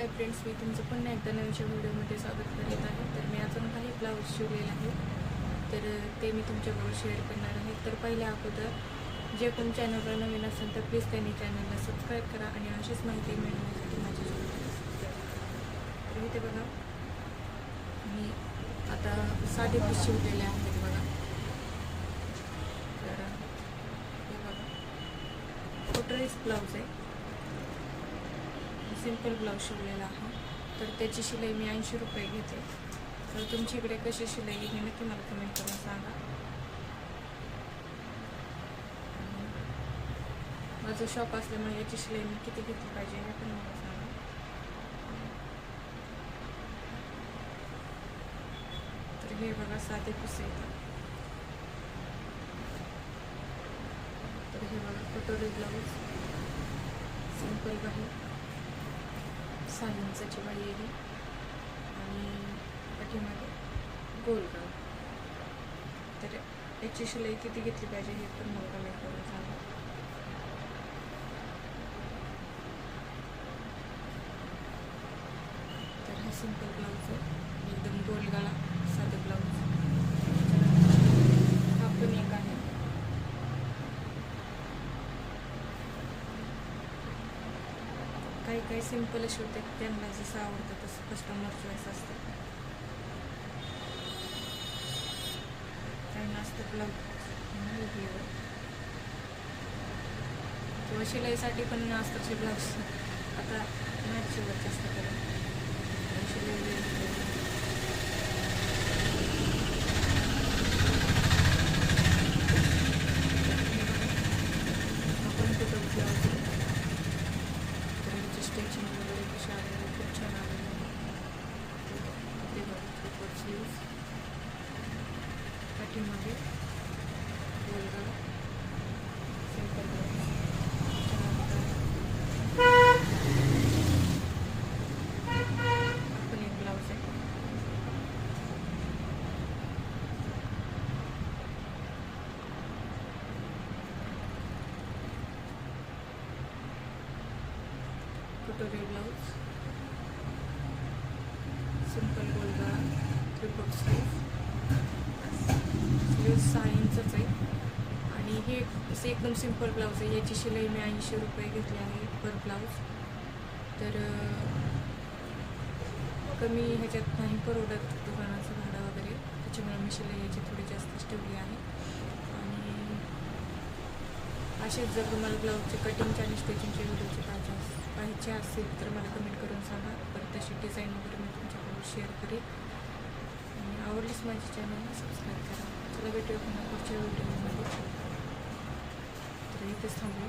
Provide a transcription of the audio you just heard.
Hi friends मी तुमचं पुन्हा एकदा नवीनच्या व्हिडिओमध्ये स्वागत करीत आहे. तर मी अजून काही ब्लाऊज शिवलेला आहे तर ते मी तुमच्याबरोबर शेअर करणार आहे. तर पहिल्या अगोदर जे कोण चॅनलवर नवीन असेल तर प्लीज त्यांनी चॅनलला सबस्क्राईब करा आणि अशीच माहिती मिळवण्यासाठी माझ्या तर इथे बघा मी आता साधे पीस शिवलेले आहेत बघा. तर हे बघा. फोटोरीस ब्लाऊज आहे. सिंपल ब्लाऊज शिवलेला आहे तर त्याची शिलाई मी ऐंशी रुपये घेते. तर तुमच्या इकडे कशी शिलाई हे नक्की मला कमेंट करून सांगा. माझं शॉप असल्यामुळे याची शिलाई मी किती घेतली पाहिजे हे पण मला सांगा. तर हे बघा साधे पिसे येतात तर हे बघा कटोरी ब्लाऊज. सिंपल बाहेर. सहा इंचाची बाई येईल आणि पाठीमागे गोलगाव. तर याची शिलाई किती घेतली पाहिजे हे पण मला कमेंट करून सांगा. तर हा सिंपल ब्लाऊज आहे. एकदम गोलगाळा गळा साधं ब्लाऊज हा पण एक आहे काही काही सिंपल शिवतात त्यांना जसं आवडतं तसं कस्टमर चॉईस असतं. काही नसतं ब्लाऊज किंवा शिलाईसाठी पण असतं ब्लाऊज आता नाही शिवत जास्त करून. शिलाई वेगळी. आपण कुठं ब्लाऊज तर यांची स्टिचिंग वगैरे कशी आलेली आहे, खूप छान आलेली आहे ते बघा. पाठीमागे गोलगळा सिंपल आपण एक ब्लाऊज आहे कटोरी ब्लाऊज सिंपल गोलगा त्रिपट स्लीव स्लीव सहा इंचच आहे. आणि हे असं एकदम सिंपल ब्लाऊज आहे. याची शिलाई मी ऐंशी रुपये घेतली आहे पर ब्लाऊज तर कमी ह्याच्यात नाही परवडत दुकानाचं भाडं वगैरे. त्याच्यामुळे मी शिलाई याची थोडी जास्तच ठेवली आहे. आणि असेच जर तुम्हाला ब्लाऊजचे कटिंगचे आणि स्टिचिंगचे व्हिडिओचे पाहिजे इच्छा असेल तर मला कमेंट करून सांगा. परत तशी डिझाईन वगैरे मी तुमच्याकडून शेअर करेन. आणि आवडलीच माझी चॅनलला सबस्क्राईब करा. चला भेटूया पुन्हा पुढच्या व्हिडिओमध्ये तर इथेच थांबूया